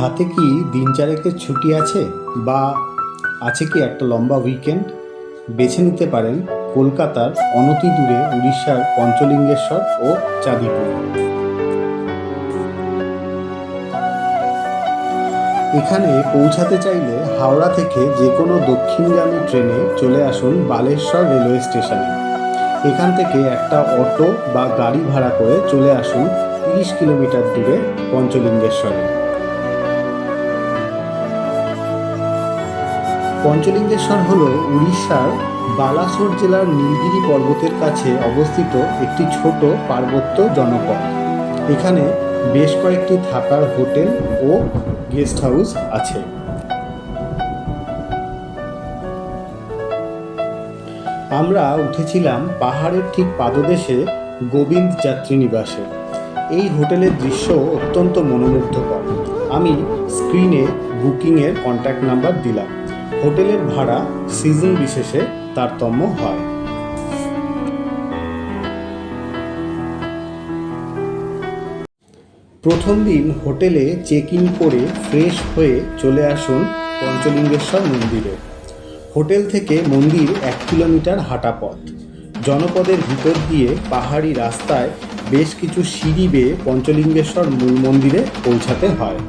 হাতে কি দিন চারেকের ছুটি আছে? বা আছে কি একটা লম্বা উইকেন্ড বেছে নিতে পারেন কলকাতার অনতি দূরে উড়িষ্যার পঞ্চলিঙ্গেশ্বর ও চাঁদিপুর। এখানে পৌঁছাতে চাইলে হাওড়া থেকে যে কোনো দক্ষিণগামী ট্রেনে চলে আসুন বালেশ্বর রেলওয়ে স্টেশনে। এখান থেকে একটা অটো বা গাড়ি ভাড়া করে চলে আসুন তিরিশ কিলোমিটার দূরে পঞ্চলিঙ্গেশ্বরে। পঞ্চলিঙ্গেশ্বর হল উড়িষ্যার বালাসোর জেলার নীলগিরি পর্বতের কাছে অবস্থিত একটি ছোট পার্বত্য জনপদ। এখানে বেশ কয়েকটি থাকার হোটেল ও গেস্ট হাউস আছে। আমরা উঠেছিলাম পাহাড়ের ঠিক পাদদেশে গোবিন্দ যাত্রী নিবাসে। এই হোটেলের দৃশ্য অত্যন্ত মনোমুগ্ধকর। আমি স্ক্রিনে বুকিংয়ের কন্ট্যাক্ট নাম্বার দিলাম। হোটেলের ভাড়া সিজন বিশেষে তারতম্য হয়। প্রথম দিন হোটেলে চেক ইন করে ফ্রেশ হয়ে চলে আসুন পঞ্চলিঙ্গেশ্বর মন্দিরে। হোটেল থেকে মন্দির এক কিলোমিটার হাঁটা পথ। জনপদের ভিতর দিয়ে পাহাড়ি রাস্তায় বেশ কিছু সিঁড়ি বেয়ে পঞ্চলিঙ্গেশ্বর মূল মন্দিরে পৌঁছাতে হয়।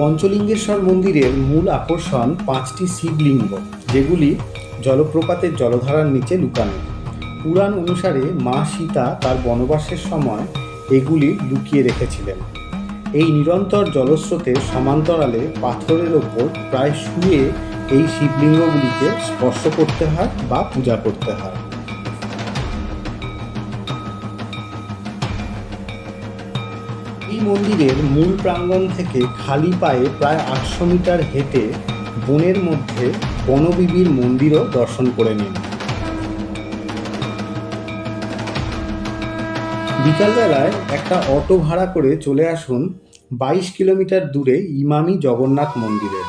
পঞ্চলিঙ্গেশ্বর মন্দিরের মূল আকর্ষণ পাঁচটি শিবলিঙ্গ, যেগুলি জলপ্রপাতের জলধারার নিচে লুকানো। পুরাণ অনুসারে মা সীতা তার বনবাসের সময় এগুলি লুকিয়ে রেখেছিলেন। এই নিরন্তর জলস্রোতের সমান্তরালে পাথরের ওপর প্রায় শুয়ে এই শিবলিঙ্গগুলিকে স্পর্শ করতে হয় বা পূজা করতে হয়। এই মন্দিরের মূল প্রাঙ্গণ থেকে খালি পায়ে প্রায় আটশো মিটার হেঁটে বনের মধ্যে বনবিবির মন্দিরও দর্শন করে নিন। বিকালবেলায় একটা অটো ভাড়া করে চলে আসুন বাইশ কিলোমিটার দূরে ইমামি জগন্নাথ মন্দিরে।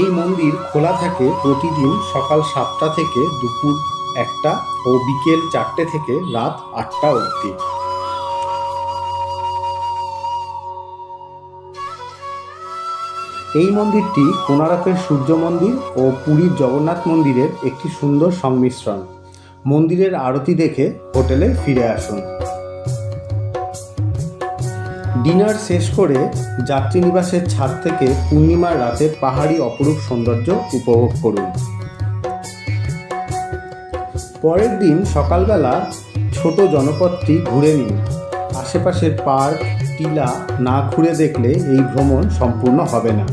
এই মন্দির খোলা থাকে প্রতিদিন সকাল সাতটা থেকে দুপুর একটা ও বিকেল চারটে থেকে রাত আটটা অবধি। এই মন্দিরটি কোনারকের সূর্য মন্দির ও পুরীর জগন্নাথ মন্দিরের একটি সুন্দর সংমিশ্রণ। মন্দিরের আরতি দেখে হোটেলে ফিরে আসুন। ডিনার শেষ করে যাত্রীনিবাসের ছাদ থেকে পূর্ণিমার রাতে পাহাড়ি অপরূপ সৌন্দর্য উপভোগ করুন। পরের দিন সকালবেলা ছোট জনপদটি ঘুরে নিন। আশেপাশের পার্ক, টিলা না ঘুরে দেখলে এই ভ্রমণ সম্পূর্ণ হবে না।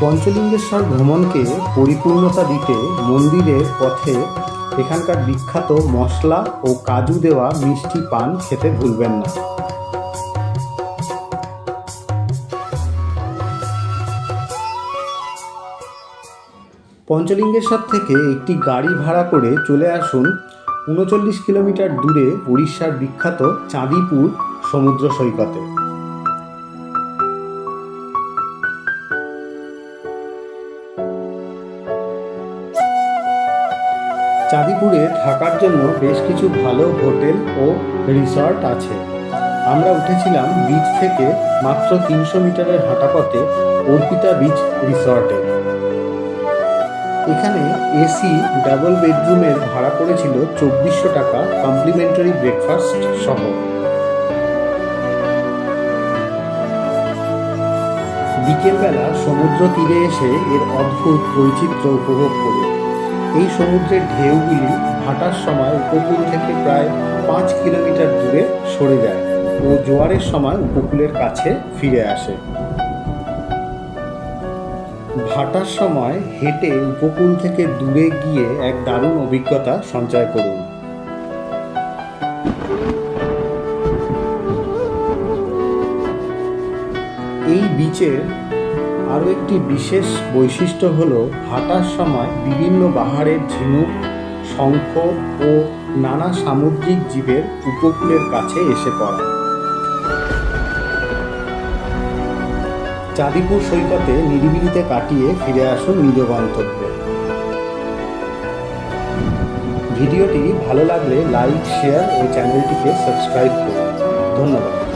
পঞ্চলিঙ্গেশ্বর ভ্রমণকে পরিপূর্ণতা দিতে মন্দিরের পথে এখানকার বিখ্যাত মশলা ও কাজু দেওয়া মিষ্টি পান খেতে ভুলবেন না। পঞ্চলিঙ্গেশ্বর থেকে একটি গাড়ি ভাড়া করে চলে আসুন উনচল্লিশ কিলোমিটার দূরে উড়িষ্যার বিখ্যাত চাঁদিপুর সমুদ্র সৈকতে। চাঁদিপুরে থাকার জন্য বেশ কিছু ভালো হোটেল ও রিসর্ট আছে। আমরা উঠেছিলাম বিচ থেকে মাত্র তিনশো মিটারের হাঁটাপথে অর্পিতা বিচ রিসর্টে। এখানে এসি ডাবল বেডরুমের ভাড়া পড়েছিল চব্বিশশো টাকা কমপ্লিমেন্টারি ব্রেকফাস্ট সহ। বিকেলবেলা সমুদ্র তীরে এসে এর অদ্ভুত বৈচিত্র্য উপভোগ করুন এই সমুদ্রের ঢেউগুলি ভাটার সময় উপকূল থেকে প্রায় পাঁচ কিলোমিটার দূরে সরে যায় ও জোয়ারের সময় উপকূলের কাছে ফিরে আসে। ভাটার সময় হেঁটে উপকূল থেকে দূরে গিয়ে এক দারুণ অভিজ্ঞতা সঞ্চয় করুন। এই বিচের আরও একটি বিশেষ বৈশিষ্ট্য হল হাঁটার সময় বিভিন্ন বাহারের ঝিনুক, শঙ্খ ও নানা সামুদ্রিক জীবের উপকূলের কাছে এসে পড়া। চাঁদিপুর সৈকতে নিরিবিলিতে কাটিয়ে ফিরে আসুন নিজ গন্তব্যে। ভিডিওটি ভালো লাগলে লাইক, শেয়ার ও চ্যানেলটিকে সাবস্ক্রাইব করুন। ধন্যবাদ।